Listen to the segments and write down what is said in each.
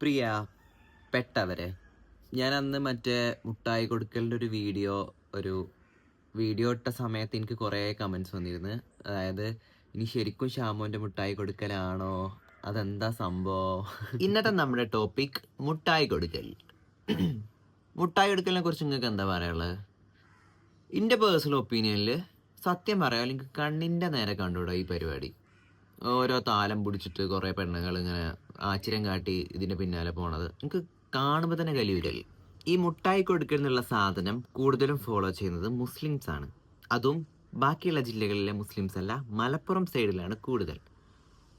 പ്രിയ പെട്ടവരെ ഞാൻ അന്ന് മറ്റേ മുട്ടായി കൊടുക്കലിന്റെ ഒരു വീഡിയോ ഒരു വീഡിയോ ഇട്ട സമയത്ത് എനിക്ക് കുറേ കമൻസ് വന്നിരുന്നു. അതായത് ഇനി ശരിക്കും ഷാമോന്റെ മുട്ടായി കൊടുക്കലാണോ? അതെന്താ സംഭവം? ഇന്നത്തെ നമ്മുടെ ടോപ്പിക് മുട്ടായി കൊടുക്കൽ. മുട്ടായി കൊടുക്കലിനെ കുറിച്ച് നിങ്ങൾക്ക് എന്താ പറയാനുള്ളത്? എന്റെ പേഴ്സണൽ ഒപ്പീനിയനിൽ സത്യം പറയാൻ എനിക്ക് കണ്ണിന്റെ നേരെ കണ്ടുകൂടാ ഈ പരിപാടി. ഓരോ താലം പിടിച്ചിട്ട് കുറേ പെണ്ണുങ്ങൾ ഇങ്ങനെ ആശ്ചര്യം കാട്ടി ഇതിന്റെ പിന്നാലെ പോണത്. നിങ്ങൾക്ക് കാണുമ്പോൾ തന്നെ കലിയൂരൽ ഈ മുട്ടായി കൊടുക്കുന്നുള്ള സാധനം കൂടുതലും ഫോളോ ചെയ്യുന്നത് മുസ്ലിംസ് ആണ്. അതും ബാക്കിയുള്ള ജില്ലകളിലെ മുസ്ലിംസ് അല്ല മലപ്പുറം സൈഡിലാണ് കൂടുതൽ.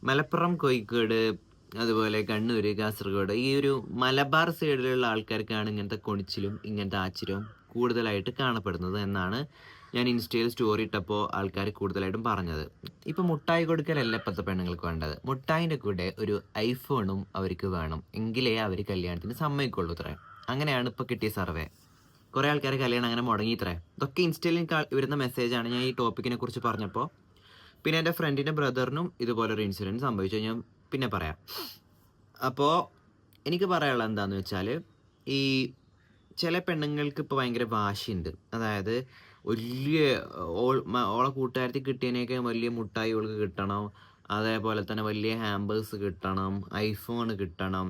മലപ്പുറം കോഴിക്കോട് അതുപോലെ കണ്ണൂർ കാസർഗോഡ് ഈ ഒരു മലബാർ സൈഡിലുള്ള ആൾക്കാർക്കാണ് ഇങ്ങനത്തെ കൊണിച്ചിലും ഇങ്ങനത്തെ ആശ്ചര്യവും കൂടുതലായിട്ട് കാണപ്പെടുന്നത് എന്നാണ് ഞാൻ ഇൻസ്റ്റയിൽ സ്റ്റോറി ഇട്ടപ്പോൾ ആൾക്കാർ കൂടുതലായിട്ടും പറഞ്ഞത്. ഇപ്പം മുട്ടായി കൊടുക്കലല്ല ഇപ്പോഴത്തെ പെണ്ണുങ്ങൾക്ക് വേണ്ടത്. മുട്ടായിന്റെ കൂടെ ഒരു ഐഫോണും അവർക്ക് വേണം. എങ്കിലേ അവർ കല്യാണത്തിന് സമ്മതിക്കുള്ളൂ ഇത്രേ. അങ്ങനെയാണ് ഇപ്പോൾ കിട്ടിയ സർവേ. കുറേ ആൾക്കാർ കല്യാണം അങ്ങനെ മുടങ്ങി ഇത്രേ. ഇതൊക്കെ ഇൻസ്റ്റയിൽ വരുന്ന മെസ്സേജാണ് ഞാൻ ഈ ടോപ്പിക്കിനെ കുറിച്ച് പറഞ്ഞപ്പോൾ പിന്നെ എന്റെ ഫ്രണ്ടിന്റെ ബ്രദറിനും ഇതുപോലൊരു ഇൻസിഡന്റ് സംഭവിച്ചു. ഞാൻ പിന്നെ പറയാം. അപ്പോൾ എനിക്ക് പറയാനുള്ളത് എന്താണെന്ന് വെച്ചാൽ ഈ ചില പെണ്ണുങ്ങൾക്ക് ഇപ്പോൾ ഭയങ്കര വാശിയുണ്ട്. അതായത് വലിയ ഓളെ കൂട്ടുകാരത്തിൽ കിട്ടിയതിനൊക്കെ വലിയ മുട്ടായി ഓൾക്ക് കിട്ടണം. അതേപോലെ തന്നെ വലിയ ഹാമ്പേഴ്സ് കിട്ടണം. ഐഫോൺ കിട്ടണം.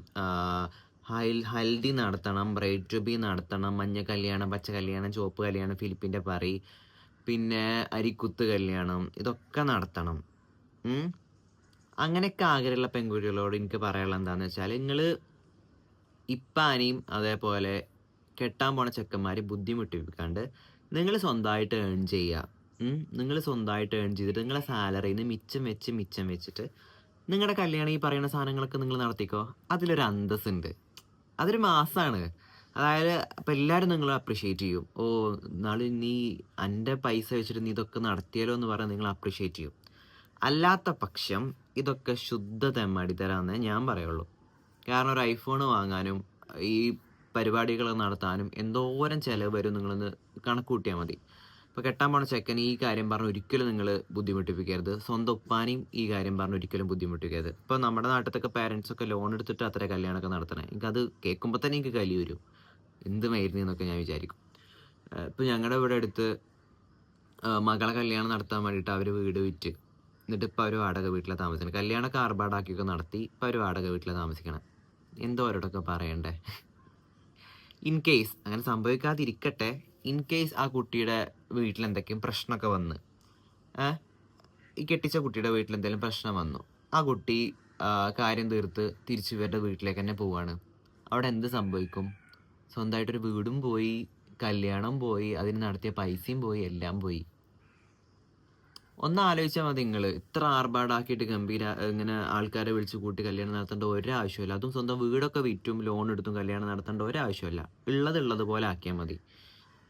ഹൈൽ ഹൽ ഹൽദി നടത്തണം. ബ്രൈഡ് ടു ബി നടത്തണം. മഞ്ഞ കല്യാണം പച്ച കല്യാണം ചുവപ്പ് കല്യാണം ഫിലിപ്പിന്റെ പറി പിന്നെ അരിക്കുത്ത് കല്യാണം ഇതൊക്കെ നടത്തണം. അങ്ങനെയൊക്കെ ആഗ്രഹമുള്ള പെൺകുട്ടികളോട് എനിക്ക് പറയാനുള്ള എന്താണെന്ന് വെച്ചാൽ നിങ്ങൾ ഇപ്പാനെയും അതേപോലെ കെട്ടാൻ പോണ ചെക്കന്മാർ ബുദ്ധിമുട്ടിപ്പിക്കാണ്ട് നിങ്ങൾ സ്വന്തമായിട്ട് ഏൺ ചെയ്യുക. നിങ്ങൾ സ്വന്തമായിട്ട് ഏൺ ചെയ്തിട്ട് നിങ്ങളെ സാലറിയിൽ നിന്ന് മിച്ചം വെച്ച് മിച്ചം വെച്ചിട്ട് നിങ്ങളുടെ കല്യാണം ഈ പറയുന്ന സാധനങ്ങളൊക്കെ നിങ്ങൾ നടത്തിക്കോ? അതിലൊരു അന്തസ്സുണ്ട്. അതൊരു മാസമാണ് അതായത് അപ്പം എല്ലാവരും നിങ്ങൾ അപ്രിഷ്യേറ്റ് ചെയ്യും. ഓ നാളെ നീ എന്റെ പൈസ വെച്ചിട്ട് നീ ഇതൊക്കെ നടത്തിയാലോ എന്ന് പറഞ്ഞാൽ നിങ്ങൾ അപ്രിഷ്യേറ്റ് ചെയ്യും. അല്ലാത്ത പക്ഷം ഇതൊക്കെ ശുദ്ധ തെമ്മാടി തരാമെന്നേ ഞാൻ പറയുള്ളൂ. കാരണം ഒരു ഐഫോൺ വാങ്ങാനും ഈ പരിപാടികൾ നടത്താനും എന്തോരം ചിലവ് വരും നിങ്ങളൊന്ന് കണക്ക് കൂട്ടിയാൽ മതി. ഇപ്പോൾ കെട്ടാൻ പോണ ചെക്കൻ ഈ കാര്യം പറഞ്ഞ് ഒരിക്കലും നിങ്ങൾ ബുദ്ധിമുട്ടിപ്പിക്കരുത്. സ്വന്തം ഉപ്പാനെയും ഈ കാര്യം പറഞ്ഞ് ഒരിക്കലും ബുദ്ധിമുട്ടിക്കരുത് ഇപ്പോൾ നമ്മുടെ നാട്ടിലത്തൊക്കെ പാരൻസൊക്കെ ലോൺ എടുത്തിട്ട് അത്ര കല്യാണമൊക്കെ നടത്തണേ. എനിക്കത് കേൾക്കുമ്പോൾ തന്നെ എനിക്ക് കലി വരും. എന്തുമായിരുന്നു എന്നൊക്കെ ഞാൻ വിചാരിക്കും. ഇപ്പോൾ ഞങ്ങളുടെ ഇവിടെ അടുത്ത് മകളെ കല്യാണം നടത്താൻ വേണ്ടിയിട്ട് അവർ വീട് വിറ്റ്. എന്നിട്ട് ഇപ്പോൾ അവർ വാടക വീട്ടിലെ താമസിക്കണം. കല്യാണമൊക്കെ ആർഭാടാക്കിയൊക്കെ നടത്തി ഇപ്പോൾ അവർ വാടക വീട്ടിലെ താമസിക്കണം. എന്തോ അവരോടൊക്കെ പറയണ്ടേ? ഇൻ കേസ് അങ്ങനെ സംഭവിക്കാതിരിക്കട്ടെ ഇൻ കേസ് ആ കുട്ടിയുടെ വീട്ടിൽ എന്തൊക്കെയും പ്രശ്നമൊക്കെ വന്ന് ഈ കെട്ടിച്ച കുട്ടിയുടെ വീട്ടിൽ എന്തെങ്കിലും പ്രശ്നം വന്നു ആ കുട്ടി കാര്യം തീർത്ത് തിരിച്ചു ഇവരുടെ വീട്ടിലേക്ക് തന്നെ പോവാണ്. അവിടെ എന്ത് സംഭവിക്കും? സ്വന്തമായിട്ടൊരു വീടും പോയി കല്യാണം പോയി അതിന് നടത്തിയ പൈസയും പോയി എല്ലാം പോയി. ഒന്ന് ആലോചിച്ചാൽ മതി നിങ്ങൾ ഇത്ര ആർഭാടാക്കിയിട്ട് ഗംഭീര ഇങ്ങനെ ആൾക്കാരെ വിളിച്ച് കൂട്ടി കല്യാണം നടത്തേണ്ട ഒരാവശ്യമില്ല അതും സ്വന്തം വീടൊക്കെ വിറ്റും ലോൺ എടുത്തും കല്യാണം നടത്തേണ്ട ഒരാവശ്യമില്ല ഉള്ളത് ഉള്ളത് പോലെ ആക്കിയാൽ മതി.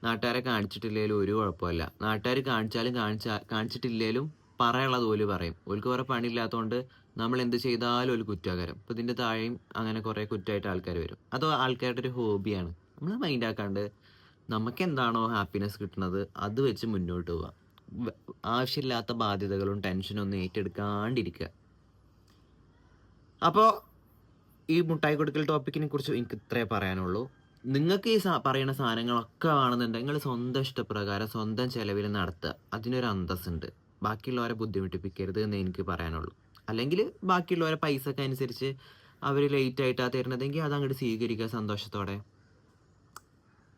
നാട്ടുകാരെ കാണിച്ചിട്ടില്ലെങ്കിലും ഒരു കുഴപ്പമില്ല നാട്ടുകാർ കാണിച്ചാലും കാണിച്ചാ കാണിച്ചിട്ടില്ലെങ്കിലും പറയാനുള്ളത് ഓൽ പറയും. ഓൽക്ക് വേറെ പണിയില്ലാത്തതുകൊണ്ട് നമ്മൾ എന്ത് ചെയ്താലും ഒരു കുറ്റകരം. അപ്പോൾ ഇതിന്റെ താഴെയും അങ്ങനെ കുറേ കുറ്റമായിട്ട് ആൾക്കാർ വരും. അതോ ആൾക്കാരുടെ ഒരു ഹോബിയാണ്. നമ്മൾ മൈൻഡ് ആക്കാണ്ട് നമുക്ക് എന്താണോ ഹാപ്പിനെസ് കിട്ടുന്നത് അത് വെച്ച് മുന്നോട്ട് പോവുക വ- ആവശ്യമില്ലാത്ത ബാധ്യതകളും ടെൻഷനും ഒന്നും ഏറ്റെടുക്കാണ്ടിരിക്കുക. അപ്പോൾ ഈ മുട്ടായി കൊടുക്കൽ ടോപ്പിക്കിനെ കുറിച്ച് എനിക്ക് ഇത്രേ പറയാനുള്ളൂ. നിങ്ങൾക്ക് ഈ പറയുന്ന സാധനങ്ങളൊക്കെ ആണെന്നുണ്ടെങ്കിൽ നിങ്ങൾ സ്വന്തം ഇഷ്ടപ്രകാരം സ്വന്തം ചിലവിൽ നടത്തുക. അതിനൊരു അന്തസ്സുണ്ട്. ബാക്കിയുള്ളവരെ ബുദ്ധിമുട്ടിപ്പിക്കരുത് എന്ന് എനിക്ക് പറയാനുള്ളൂ. അല്ലെങ്കിൽ ബാക്കിയുള്ളവരെ പൈസ ഒക്കെ അനുസരിച്ച് അവർ ലേറ്റ് ആയിട്ടാണ് തരുന്നതെങ്കിൽ അത് അങ്ങോട്ട് സ്വീകരിക്കുക സന്തോഷത്തോടെ.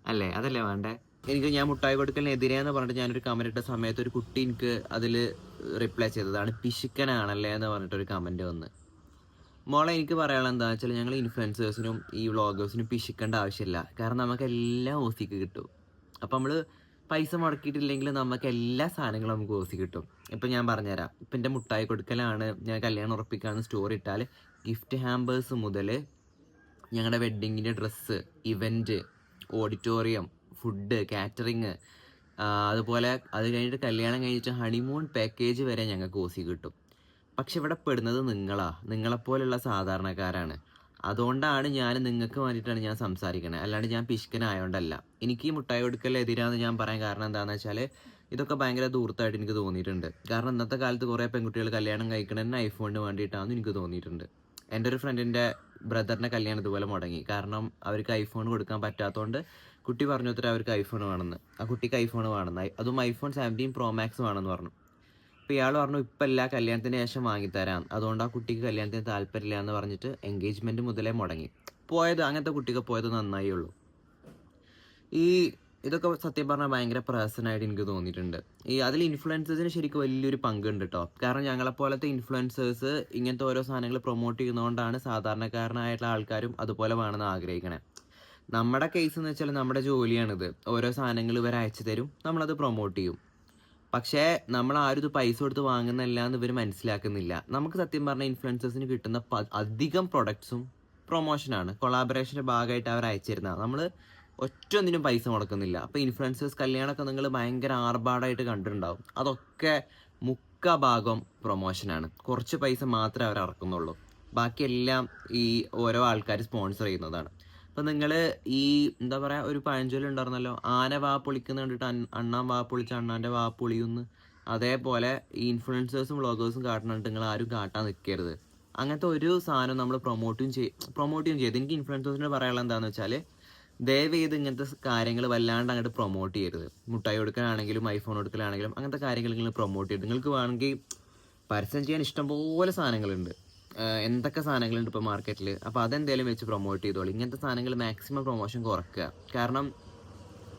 അല്ലേ? അതല്ലേ വേണ്ടേ? എനിക്ക് ഞാൻ മുട്ടായി കൊടുക്കലിനെതിരെയെന്ന് പറഞ്ഞിട്ട് ഞാനൊരു കമന്റ് ഇട്ട സമയത്ത് ഒരു കുട്ടി എനിക്ക് അതിൽ റിപ്ലൈ ചെയ്തതാണ് പിശുക്കനാണല്ലേ? എന്ന് പറഞ്ഞിട്ടൊരു കമന്റ് വന്ന്. മോളെ എനിക്ക് പറയാനുള്ളത് എന്താ വെച്ചാൽ ഞങ്ങൾ ഇൻഫ്ലുവൻസേഴ്സിനും ഈ വ്ളോഗേഴ്സിനും പിശിക്കേണ്ട ആവശ്യമില്ല. കാരണം നമുക്ക് എല്ലാം ഓസിക്ക് കിട്ടും. അപ്പം നമ്മൾ പൈസ മുടക്കിയിട്ടില്ലെങ്കിൽ നമുക്ക് എല്ലാ സാധനങ്ങളും നമുക്ക് ഓസി കിട്ടും. ഇപ്പം ഞാൻ പറഞ്ഞുതരാം. ഇപ്പം എന്റെ മുട്ടായി കൊടുക്കലാണ്. ഞാൻ കല്യാണം ഉറപ്പിക്കാന്ന് സ്റ്റോറി ഇട്ടാൽ ഗിഫ്റ്റ് ഹാമ്പേഴ്സ് മുതൽ ഞങ്ങളുടെ വെഡ്ഡിങ്ങിന്റെ dress event auditorium food catering അതുപോലെ അത് കഴിഞ്ഞിട്ട് കല്യാണം കഴിഞ്ഞിട്ട് ഹണിമൂൺ പാക്കേജ് വരെ ഞങ്ങൾക്ക് ഓസി കിട്ടും. പക്ഷെ ഇവിടെ പെടുന്നത് നിങ്ങളാ. നിങ്ങളെപ്പോലുള്ള സാധാരണക്കാരാണ്. അതുകൊണ്ടാണ് ഞാൻ നിങ്ങൾക്ക് വേണ്ടിയിട്ടാണ് ഞാൻ സംസാരിക്കണത് അല്ലാണ്ട് ഞാൻ പിശുക്കനായോണ്ടല്ല. എനിക്ക് ഈ മുട്ടായി കൊടുക്കൽ എതിരാന്ന് ഞാൻ പറയാൻ കാരണം എന്താണെന്ന് വെച്ചാൽ ഇതൊക്കെ ഭയങ്കര ദൂരത്തായിട്ട് എനിക്ക് തോന്നിയിട്ടുണ്ട്. കാരണം ഇന്നത്തെ കാലത്ത് കുറേ പെൺകുട്ടികൾ കല്യാണം കഴിക്കണമെന്ന് ഐഫോണിന് വേണ്ടിയിട്ടാണെന്ന് എനിക്ക് തോന്നിയിട്ടുണ്ട്. എന്റെ ഒരു ഫ്രണ്ടിന്റെ ബ്രദറിന്റെ കല്യാണം ഇതുപോലെ മുടങ്ങി. കാരണം അവർക്ക് ഐഫോൺ കൊടുക്കാൻ പറ്റാത്തതുകൊണ്ട് കുട്ടി പറഞ്ഞു അത്ര അവർക്ക് ഐഫോൺ വേണമെന്ന്. ആ കുട്ടിക്ക് ഐഫോൺ വേണമെന്ന് അതും ഐഫോൺ സെവന്റീൻ പ്രോ മാക്സ് വേണമെന്ന് പറഞ്ഞു. അപ്പോൾ ഇയാൾ പറഞ്ഞു ഇപ്പം എല്ലാ കല്യാണത്തിന് ശേഷം വാങ്ങിത്തരാം. അതുകൊണ്ട് ആ കുട്ടിക്ക് കല്യാണത്തിന് താല്പര്യമില്ല എന്ന് പറഞ്ഞിട്ട് എൻഗേജ്മെന്റ് മുതലേ മുടങ്ങി. പോയത് അങ്ങനത്തെ കുട്ടിക്ക് പോയത് നന്നായി ഉള്ളൂ ഈ ഇതൊക്കെ സത്യം പറഞ്ഞാൽ ഭയങ്കര പേഴ്സണായിട്ട് എനിക്ക് തോന്നിയിട്ടുണ്ട്. ഈ അതിൽ ഇൻഫ്ലുവൻസേഴ്സിന് ശരിക്കും വലിയൊരു പങ്കുണ്ട് കേട്ടോ കാരണം ഞങ്ങളെപ്പോലത്തെ ഇൻഫ്ലുവൻസേഴ്സ് ഇങ്ങനത്തെ ഓരോ സാധനങ്ങൾ പ്രൊമോട്ട് ചെയ്യുന്നതുകൊണ്ടാണ് സാധാരണക്കാരനായിട്ടുള്ള ആൾക്കാരും അതുപോലെ വേണമെന്ന് ആഗ്രഹിക്കണേ. നമ്മുടെ കേസ് എന്ന് വെച്ചാൽ നമ്മുടെ ജോലിയാണിത്. ഓരോ സാധനങ്ങൾ ഇവർ അയച്ചു തരും നമ്മളത് പ്രൊമോട്ട് ചെയ്യും. പക്ഷേ നമ്മൾ ആരും ഇത് പൈസ കൊടുത്ത് വാങ്ങുന്നില്ല എന്ന് ഇവർ മനസ്സിലാക്കുന്നില്ല. നമുക്ക് സത്യം പറഞ്ഞാൽ ഇൻഫ്ലുവൻസേഴ്സിന് കിട്ടുന്ന അധികം പ്രൊഡക്ട്സും പ്രൊമോഷനാണ് കൊളാബറേഷന്റെ ഭാഗമായിട്ട് അവർ അയച്ചിരുന്ന നമ്മൾ ഒറ്റ ഒന്നിനും പൈസ മുടക്കുന്നില്ല. അപ്പോൾ ഇൻഫ്ലുവൻസേഴ്സ് കല്യാണമൊക്കെ നിങ്ങൾ ഭയങ്കര ആർഭാടായിട്ട് കണ്ടിട്ടുണ്ടാവും. അതൊക്കെ മുക്ക ഭാഗം പ്രൊമോഷനാണ് കുറച്ച് പൈസ മാത്രമേ അവർ ഇറക്കുന്നുള്ളൂ. ബാക്കിയെല്ലാം ഈ ഓരോ ആൾക്കാർ സ്പോൺസർ ചെയ്യുന്നതാണ്. അപ്പം നിങ്ങൾ ഈ എന്താ പറയുക ഒരു പഴഞ്ചൊല്ലി ഉണ്ടായിരുന്നല്ലോ ആന വാ പൊളിക്കുന്ന കണ്ടിട്ട് അണ്ണാൻ വാ പൊളിച്ച അണ്ണാന്റെ വാ പൊളിയുന്ന്. അതേപോലെ ഈ ഇൻഫ്ലുവൻസേഴ്സും വ്ളോഗേഴ്സും കാട്ടണിട്ട് നിങ്ങൾ ആരും കാട്ടാൻ നിൽക്കരുത് അങ്ങനത്തെ ഒരു സാധനം നമ്മൾ പ്രൊമോട്ടും ചെയ്യും പ്രൊമോട്ടും ചെയ്ത്. എനിക്ക് ഇൻഫ്ലുവൻസേഴ്സിന് പറയാനുള്ള എന്താണെന്ന് വെച്ചാൽ ദയവ് ചെയ്ത് ഇങ്ങനത്തെ കാര്യങ്ങൾ വല്ലാണ്ട് അങ്ങോട്ട് പ്രൊമോട്ട് ചെയ്യരുത്. മുട്ടായി കൊടുക്കലാണെങ്കിലും ഐഫോൺ കൊടുക്കലാണെങ്കിലും അങ്ങനത്തെ കാര്യങ്ങൾ നിങ്ങൾ പ്രൊമോട്ട് ചെയ്യരുത്. നിങ്ങൾക്ക് വേണമെങ്കിൽ പരസ്യം ചെയ്യാൻ ഇഷ്ടംപോലെ സാധനങ്ങളുണ്ട്. എന്തൊക്കെ സാധനങ്ങളുണ്ട് ഇപ്പോൾ മാർക്കറ്റിൽ അപ്പോൾ അതെന്തേലും വെച്ച് പ്രൊമോട്ട് ചെയ്തോളൂ. ഇങ്ങനത്തെ സാധനങ്ങൾ മാക്സിമം പ്രൊമോഷൻ കുറക്കുക. കാരണം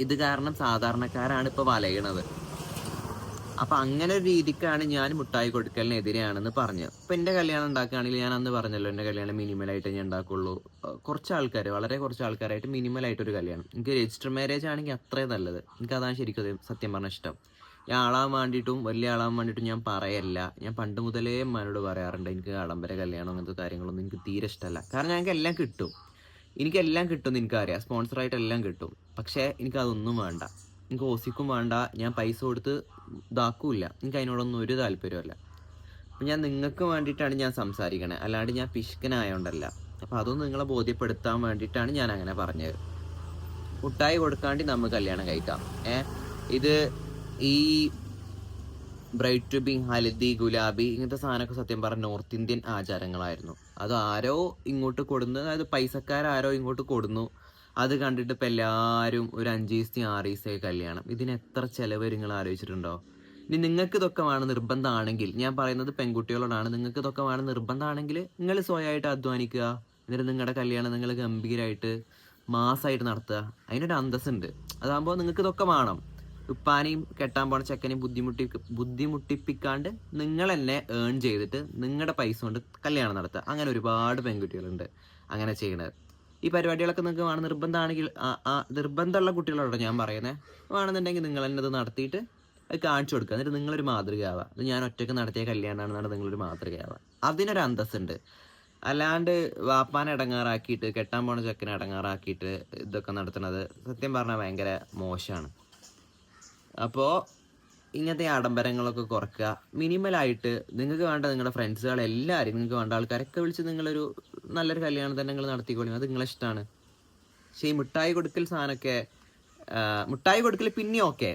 ഇത് കാരണം സാധാരണക്കാരാണ് ഇപ്പോൾ വലയണത്. അപ്പം അങ്ങനെ ഒരു രീതിക്കാണ് ഞാൻ മുട്ടായി കൊടുക്കലിനെതിരെയാണെന്ന് പറഞ്ഞത്. ഇപ്പം എന്റെ കല്യാണം ഉണ്ടാക്കുകയാണെങ്കിൽ ഞാൻ അന്ന് പറഞ്ഞല്ലോ എന്റെ കല്യാണം മിനിമലായിട്ട് ഞാൻ ഉണ്ടാക്കുള്ളൂ. കുറച്ച് ആൾക്കാർ വളരെ കുറച്ച് ആൾക്കാരായിട്ട് മിനിമലായിട്ടൊരു കല്യാണം. എനിക്ക് രജിസ്റ്റർ മാരേജ് ആണെങ്കിൽ അത്രയും നല്ലത്. എനിക്ക് അതാണ് ശരിക്കും സത്യം പറഞ്ഞ ഇഷ്ടം. ഞാൻ ആളാൻ വേണ്ടിയിട്ടും വലിയ ആളാൻ വേണ്ടിയിട്ടും ഞാൻ പറയല്ല. ഞാൻ പണ്ട് മുതലേ മനോട് പറയാറുണ്ട് എനിക്ക് ആഡംബര കല്യാണം അങ്ങനത്തെ കാര്യങ്ങളൊന്നും എനിക്ക് തീരെ ഇഷ്ടമല്ല കാരണം ഞങ്ങൾക്ക് എല്ലാം കിട്ടും. എനിക്കെല്ലാം കിട്ടും എന്ന് എനിക്കറിയാം. സ്പോൺസറായിട്ട് എല്ലാം കിട്ടും. പക്ഷേ എനിക്കതൊന്നും വേണ്ട. എനിക്ക് ഓസിക്കും വേണ്ട ഞാൻ പൈസ കൊടുത്ത് ഇതാക്കൂല എനിക്ക് അതിനോടൊന്നും ഒരു താല്പര്യമല്ല അപ്പം ഞാൻ നിങ്ങൾക്ക് വേണ്ടിയിട്ടാണ് ഞാൻ സംസാരിക്കണേ. അല്ലാണ്ട് ഞാൻ പിശുക്കനായോണ്ടല്ല. അപ്പം അതൊന്നും നിങ്ങളെ ബോധ്യപ്പെടുത്താൻ വേണ്ടിയിട്ടാണ് ഞാൻ അങ്ങനെ പറഞ്ഞത്. മുട്ടായി കൊടുക്കാണ്ട് നമ്മൾ കല്യാണം കഴിക്കാം. ഏ? ഇത് ഈ ബ്രൈറ്റ് ടു ഹലദി ഗുലാബി ഇങ്ങനത്തെ സാധനമൊക്കെ സത്യം പറഞ്ഞ നോർത്ത് ഇന്ത്യൻ ആചാരങ്ങളായിരുന്നു. അത് ആരോ ഇങ്ങോട്ട് കൊടുന്നു അതായത് പൈസക്കാരാരോ ഇങ്ങോട്ട് കൊടുന്നു. അത് കണ്ടിട്ട് ഇപ്പം എല്ലാവരും ഒരു അഞ്ച് ദിവസത്തെ ആറ് ദിവസത്തെ കല്യാണം. ഇതിന് എത്ര ചിലവ് നിങ്ങൾ ആലോചിച്ചിട്ടുണ്ടോ? ഇനി നിങ്ങൾക്ക് ഇതൊക്കെ വേണം നിർബന്ധമാണെങ്കിൽ ഞാൻ പറയുന്നത് പെൺകുട്ടികളോടാണ് നിങ്ങൾക്ക് ഇതൊക്കെ വേണം നിർബന്ധമാണെങ്കിൽ നിങ്ങൾ സ്വയമായിട്ട് അധ്വാനിക്കുക. എന്നിട്ട് നിങ്ങളുടെ കല്യാണം നിങ്ങൾ ഗംഭീരമായിട്ട് മാസമായിട്ട് നടത്തുക. അതിനൊരു അന്തസ്സുണ്ട്. അതാകുമ്പോൾ നിങ്ങൾക്ക് ഇതൊക്കെ വേണം. ഉപ്പാനെയും കെട്ടാൻ പോണ ചെക്കനെയും ബുദ്ധിമുട്ടി ബുദ്ധിമുട്ടിപ്പിക്കാണ്ട് നിങ്ങൾ തന്നെ ഏൺ ചെയ്തിട്ട് നിങ്ങളുടെ പൈസ കൊണ്ട് കല്യാണം നടത്തുക. അങ്ങനെ ഒരുപാട് പെൺകുട്ടികളുണ്ട്. അങ്ങനെ ചെയ്യണത്. ഈ പരിപാടികളൊക്കെ നിങ്ങൾക്ക് വേണം. നിർബന്ധമാണെങ്കിൽ നിർബന്ധമുള്ള കുട്ടികളോടോ ഞാൻ പറയുന്നത് വേണമെന്നുണ്ടെങ്കിൽ നിങ്ങൾ തന്നെ അത് നടത്തിയിട്ട് അത് കാണിച്ചു കൊടുക്കുക. എന്നിട്ട് നിങ്ങളൊരു മാതൃകയാവുക അത് ഞാൻ ഒറ്റയ്ക്ക് നടത്തിയ കല്യാണമാണെന്നാണ് നിങ്ങളൊരു മാതൃകയാവുക അതിനൊരു അന്തസ്സുണ്ട്. അല്ലാണ്ട് വാപ്പാനെ ഇടങ്ങാറാക്കിയിട്ട് കെട്ടാൻ പോണ ചെക്കനെ ഇടങ്ങാറാക്കിയിട്ട് ഇതൊക്കെ നടത്തുന്നത് സത്യം പറഞ്ഞാൽ ഭയങ്കര മോശമാണ്. അപ്പോൾ ഇങ്ങനത്തെ ആഡംബരങ്ങളൊക്കെ കുറക്കുക. മിനിമലായിട്ട് നിങ്ങൾക്ക് വേണ്ട നിങ്ങളുടെ ഫ്രണ്ട്സുകൾ എല്ലാവരും നിങ്ങൾക്ക് വേണ്ട ആൾക്കാരൊക്കെ വിളിച്ച് നിങ്ങളൊരു നല്ലൊരു കല്യാണം തന്നെ നിങ്ങൾ നടത്തിക്കോളി അത് നിങ്ങളെ ഇഷ്ടമാണ് പക്ഷേ ഈ മിഠായി കൊടുക്കൽ സാധനമൊക്കെ മിഠായി കൊടുക്കൽ പിന്നെ ഓക്കെ.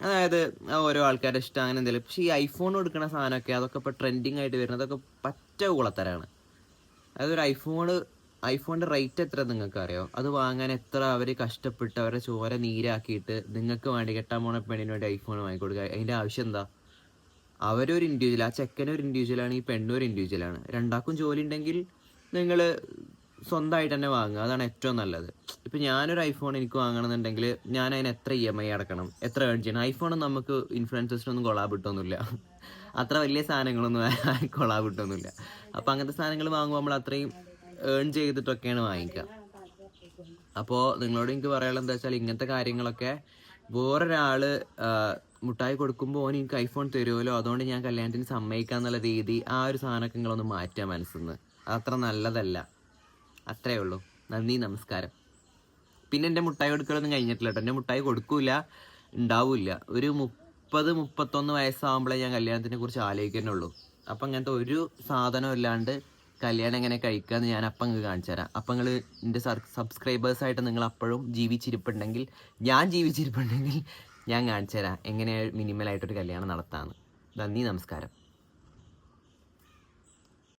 അതായത് ഓരോ ആൾക്കാരുടെ ഇഷ്ടം അങ്ങനെ എന്തെങ്കിലും. പക്ഷേ ഈ ഐഫോൺ കൊടുക്കുന്ന സാധനമൊക്കെ അതൊക്കെ ഇപ്പോൾ ട്രെൻഡിങ് ആയിട്ട് വരുന്നത് അതൊക്കെ പറ്റ കുളത്തരാണ് അതായത് ഒരു ഐഫോണ് ഐഫോണിന്റെ റേറ്റ് എത്ര നിങ്ങൾക്ക് അറിയോ അത് വാങ്ങാൻ എത്ര അവർ കഷ്ടപ്പെട്ട് അവരെ ചോര നീരാക്കിയിട്ട് നിങ്ങൾക്ക് വേണ്ടി കെട്ടാൻ പോണ പെണ്ണിന് വേണ്ടി ഐഫോൺ വാങ്ങിക്കൊടുക്കുക. അതിന്റെ ആവശ്യം എന്താ? അവരൊരു ഇൻഡിവിജ്വൽ ആ ചെക്കനൊരു ഇൻഡിവിജ്വലാണ് ഈ പെണ്ണൊരു ഇൻഡിവിജ്വലാണ് രണ്ടാക്കും ജോലി ഉണ്ടെങ്കിൽ നിങ്ങൾ സ്വന്തമായിട്ട് തന്നെ വാങ്ങുക. അതാണ് ഏറ്റവും നല്ലത്. ഇപ്പം ഞാനൊരു ഐഫോൺ എനിക്ക് വാങ്ങണമെന്നുണ്ടെങ്കിൽ ഞാൻ അതിന് എത്ര ഇ എം ഐ അടക്കണം? എത്ര ഏൺ ചെയ്യണം ഐഫോണും നമുക്ക് ഇൻഫ്ലുവൻസേഴ്സിനൊന്നും കൊളാബ് കിട്ടൊന്നുമില്ല അത്ര വലിയ സാധനങ്ങളൊന്നും കൊളാബ് കിട്ടൊന്നുമില്ല അപ്പം അങ്ങനത്തെ സാധനങ്ങൾ വാങ്ങുമ്പോൾ നമ്മൾ അത്രയും ഏൺ ചെയ്തിട്ടൊക്കെയാണ് വാങ്ങിക്കുക അപ്പോൾ നിങ്ങളോട് എനിക്ക് പറയാനുള്ളത് എന്താ വെച്ചാൽ ഇങ്ങനത്തെ കാര്യങ്ങളൊക്കെ വേറൊരാൾ മുട്ടായി കൊടുക്കുമ്പോൾ ഓൻ എനിക്ക് ഐഫോൺ തരുമല്ലോ അതുകൊണ്ട് ഞാൻ കല്യാണത്തിന് സമ്മതിക്കാന്നുള്ള രീതി ആ ഒരു സാധനമൊക്കെ നിങ്ങളൊന്ന് മാറ്റുക മനസ്സിന്ന്. അതത്ര നല്ലതല്ല. അത്രേ ഉള്ളൂ. നന്ദി നമസ്കാരം. പിന്നെ എന്റെ മുട്ടായി കൊടുക്കലൊന്നും കഴിഞ്ഞിട്ടില്ല എന്റെ മുട്ടായി കൊടുക്കൂല ഉണ്ടാവില്ല. ഒരു മുപ്പത് മുപ്പത്തൊന്ന് വയസ്സാകുമ്പോഴേ ഞാൻ കല്യാണത്തിനെ കുറിച്ച് ആലോചിക്കുന്നുള്ളൂ. അപ്പം അങ്ങനത്തെ ഒരു സാധനം ഇല്ലാണ്ട് കല്യാണം എങ്ങനെ കഴിക്കാമെന്ന് ഞാൻ അപ്പം ഇങ്ങ് കാണിച്ചു തരാം. അപ്പം നിങ്ങൾ എന്റെ സബ്സ്ക്രൈബേഴ്സായിട്ട് നിങ്ങൾ അപ്പോഴും ജീവിച്ചിരിപ്പുണ്ടെങ്കിൽ ഞാൻ ജീവിച്ചിരിപ്പുണ്ടെങ്കിൽ ഞാൻ കാണിച്ചു തരാം എങ്ങനെ മിനിമലായിട്ടൊരു കല്യാണം നടത്താമെന്ന് നന്ദി നമസ്കാരം.